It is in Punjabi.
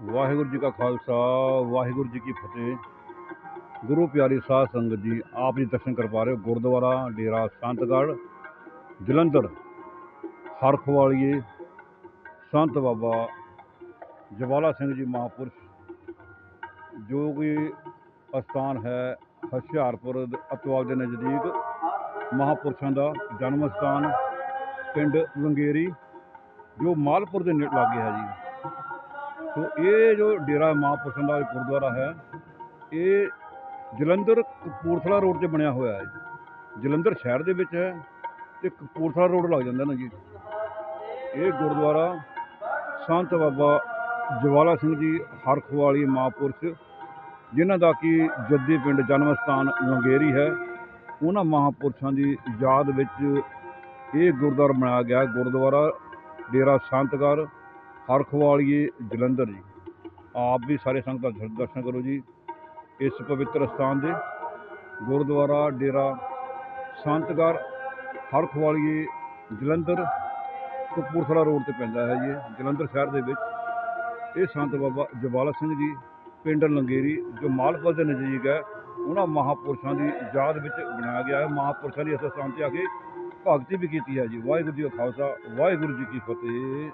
ਵਾਹਿਗੁਰੂ ਜੀ ਕਾ ਖਾਲਸਾ, ਵਾਹਿਗੁਰੂ ਜੀ ਕੀ ਫਤਿਹ। ਗੁਰੂ ਪਿਆਰੀ ਸਾਧ ਸੰਗਤ ਜੀ, ਆਪ ਜੀ ਦਰਸ਼ਨ ਕਰ ਪਾ ਰਹੇ ਹੋ ਗੁਰਦੁਆਰਾ ਡੇਰਾ ਸੰਤਗੜ੍ਹ, ਜਲੰਧਰ। ਹਰਖਵਾਲੀਏ, ਸੰਤ ਬਾਬਾ ਜਵਾਲਾ ਸਿੰਘ ਜੀ ਮਹਾਂਪੁਰਸ਼, ਜੋ ਕਿ ਅਸਥਾਨ ਹੈ ਹੁਸ਼ਿਆਰਪੁਰ ਦ- ਅਤਵਾਲ ਦੇ ਨਜ਼ਦੀਕ। ਮਹਾਂਪੁਰਸ਼ਾਂ ਦਾ ਜਨਮ ਸਥਾਨ ਪਿੰਡ ਲੰਗੇਰੀ, ਜੋ ਮਾਲਪੁਰ ਦੇ ਲਾਗੇ ਹੈ ਜੀ। ਸੋ ਇਹ ਜੋ ਡੇਰਾ ਮਹਾਂਪੁਰਸ਼ਾਂ ਦਾ ਗੁਰਦੁਆਰਾ ਹੈ, ਇਹ ਜਲੰਧਰ ਕਪੂਰਥਲਾ ਰੋਡ ਤੇ ਬਣਿਆ ਹੋਇਆ ਹੈ ਜਲੰਧਰ ਸ਼ਹਿਰ ਦੇ ਵਿੱਚ ਹੈ ਤੇ ਕਪੂਰਥਲਾ ਰੋਡ ਲੱਗ ਜਾਂਦਾ ਨਾ ਜੀ। ਇਹ ਗੁਰਦੁਆਰਾ ਸੰਤ ਬਾਬਾ ਜਵਾਲਾ ਸਿੰਘ ਜੀ ਹਰਖਵਾਲੀ ਮਹਾਂਪੁਰਸ਼ ਜਿਨ੍ਹਾਂ ਦਾ ਕਿ ਜੱਦੀ ਪਿੰਡ ਜਨਮ ਸਥਾਨ ਲੰਗੇਰੀ ਹੈ, ਉਹਨਾਂ ਮਹਾਂਪੁਰਸ਼ਾਂ ਦੀ ਯਾਦ ਵਿੱਚ ਇਹ ਗੁਰਦੁਆਰਾ ਬਣਾਇਆ ਗਿਆ ਗੁਰਦੁਆਰਾ ਡੇਰਾ ਸੰਤਗੜ੍ਹ। ਹਰਖਵਾਲੀਏ ਜਲੰਧਰ ਜੀ। ਆਪ ਵੀ ਸਾਰੇ ਸੰਗਤਾਂ ਦਰ- ਦਰਸ਼ਨ ਕਰੋ ਜੀ। ਇਸ ਪਵਿੱਤਰ ਸਥਾਨ ਦੇ ਗੁਰਦੁਆਰਾ, ਡੇਰਾ ਸੰਤਗੜ੍ਹ ਹਰਖਵਾਲੀਏ ਜਲੰਧਰ, ਕਪੂਰਥਲਾ ਰੋਡ ਤੇ ਪੈਂਦਾ ਹੈ ਜੀ। ਜਲੰਧਰ ਸ਼ਹਿਰ ਦੇ ਵਿੱਚ ਇਹ ਸੰਤ ਬਾਬਾ ਜਵਾਲਾ ਸਿੰਘ ਜੀ, ਪਿੰਡ ਲੰਗੇਰੀ, ਜੋ ਮਾਲਪੁਰ ਦੇ ਨਜ਼ਦੀਕ ਹੈ, ਉਹਨਾਂ ਮਹਾਪੁਰਸ਼ਾਂ ਦੀ ਯਾਦ ਵਿੱਚ ਬਣਾਇਆ ਗਿਆ ਹੈ। ਮਹਾਪੁਰਸ਼ਾਂ ਦੀ ਇਸ ਸਥਾਨ ਤੇ ਆ ਕੇ ਭਗਤੀ ਵੀ ਕੀਤੀ ਹੈ ਜੀ। ਵਾਹਿਗੁਰੂ ਜੀ ਕਾ ਖਾਲਸਾ, ਵਾਹਿਗੁਰੂ ਜੀ ਕੀ ਫਤਿਹ।